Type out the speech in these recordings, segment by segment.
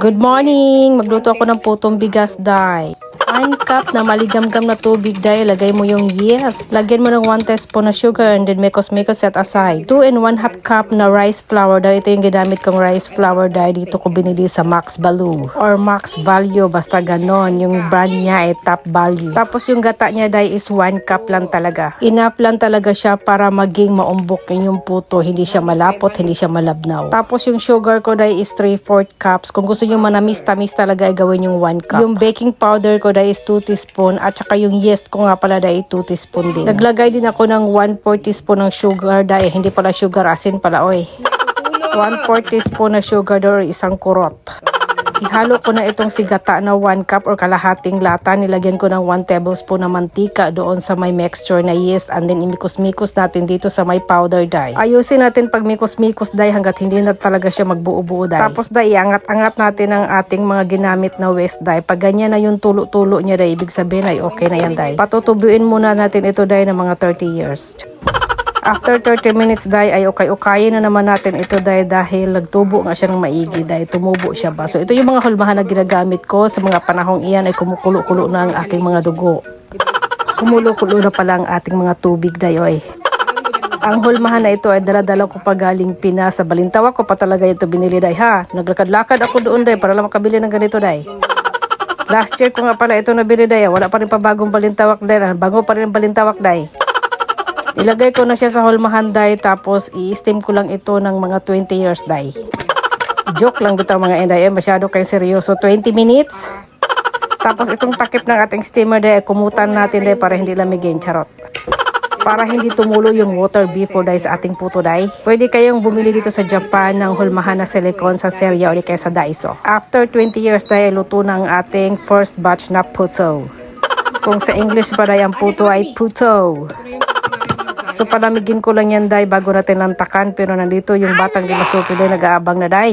Good morning! Magluto ako ng putong bigas, day. 1 cup na maligamgam na tubig, day. Lagay mo yung yes. Lagyan mo ng 1 teaspoon na sugar and then mekos-mekos set aside. 2 and 1 half cup na rice flour, day. Ito yung ginamit kong rice flour, day. Dito ko binili sa Max Balu or Max Value. Basta ganon. Yung brand niya ay top value. Tapos yung gata niya, day, is 1 cup lang talaga. Enough lang talaga siya para maging maumbok yung puto. Hindi siya malapot, hindi siya malabnaw. Tapos yung sugar ko, day, is 3-4 cups. Kung gusto nyo manamis-tamis talaga, ay gawin yung 1 cup. Yung baking powder ko, day, is 2 teaspoon. At saka yung yeast ko nga pala, day, 2 teaspoon din. Naglagay din ako ng 1 4 teaspoon ng sugar, day. Hindi pala sugar, asin pala, oy. 1 4 teaspoon na sugar, day, isang kurot. Ihalo ko na itong sigata na 1 cup or kalahating lata. Nilagyan ko ng 1 tablespoon na mantika doon sa may mixture na yeast and then imikos-mikos natin dito sa may powder dye. Ayusin natin pag mikos-mikos dye hanggat hindi na talaga siya magbuo-buo dye. Tapos dye, iangat-angat natin ang ating mga ginamit na waste dye. Pag ganyan na yung tulo-tulo niya dye, ibig sabihin ay okay na yan dye. Patutubuin muna natin ito dye ng mga 30 years. After 30 minutes dahil ay ukay-ukayin na naman natin ito dahil dahil nagtubo nga siya ng maigi dahil tumubo siya ba. So ito yung mga hulmahan na ginagamit ko sa mga panahong iyan ay kumukulo-kulo na ang aking mga dugo. Kumulo-kulo na pala ang ating mga tubig dayoy. Ang hulmahan na ito ay daladala ko pa galing Pinas sa Balintawak ko pa talaga ito binili day ha. Naglakad-lakad ako doon day para lang makabili ng ganito day. Last year ko nga pala ito nabili day. Wala pa rin pa bagong balintawak day. Bago pa rin balintawak day. Ilagay ko na siya sa holmahan day tapos i-steam ko lang ito ng mga 20 years day. Joke lang bitaw mga inday, eh, masyado kayo seryoso. 20 minutes. Tapos itong takip ng ating steamer day, kumutan natin day para hindi lamigin, charot. Para hindi tumulo yung water before day sa ating puto day. Pwede kayong bumili dito sa Japan ng hulmahan na silicone sa Seria o di kaya sa Daiso. After 20 years day, luto ng ating first batch na puto. Kung sa English pa day, ang puto ay puto. So palamigin ko lang yan day bago natin lantakan pero nandito yung batang ginasuto day nag-aabang na day.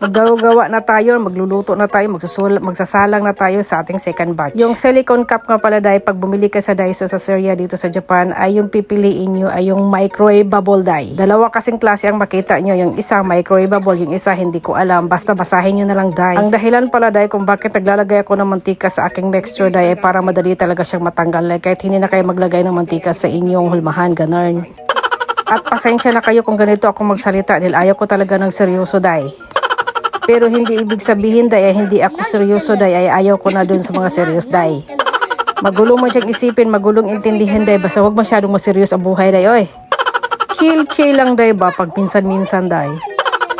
Maggagawa na tayo, magluluto na tayo, magsusul magsasalang na tayo sa ating second batch. Yung silicone cup nga pala day, pag bumili ka sa Daiso sa Seria dito sa Japan, ay yung pipiliin nyo ay yung microwavable day. Dalawa kasing klase ang makita nyo, yung isa microwavable, yung isa hindi ko alam, basta basahin nyo na lang day. Ang dahilan pala day kung bakit naglalagay ako ng mantika sa aking mixture day ay para madali talaga siyang matanggal. Like, kahit hindi na kayo maglagay ng mantika sa inyong hulmahan, ganun. At pasensya na kayo kung ganito ako magsalita dahil ayaw ko talaga ng seryoso day. Pero hindi ibig sabihin day ay hindi ako seryoso day ay ayaw ko na dun sa mga serious day. Magulo mo siyang isipin, magulong intindihin day basta huwag masyadong maseryos ang buhay day oy. Chill chill lang day ba pag minsan-minsan day.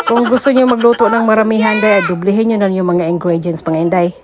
Kung gusto niyo magluto ng maramihan day, ay dublihin niyo na yung mga ingredients mga inday.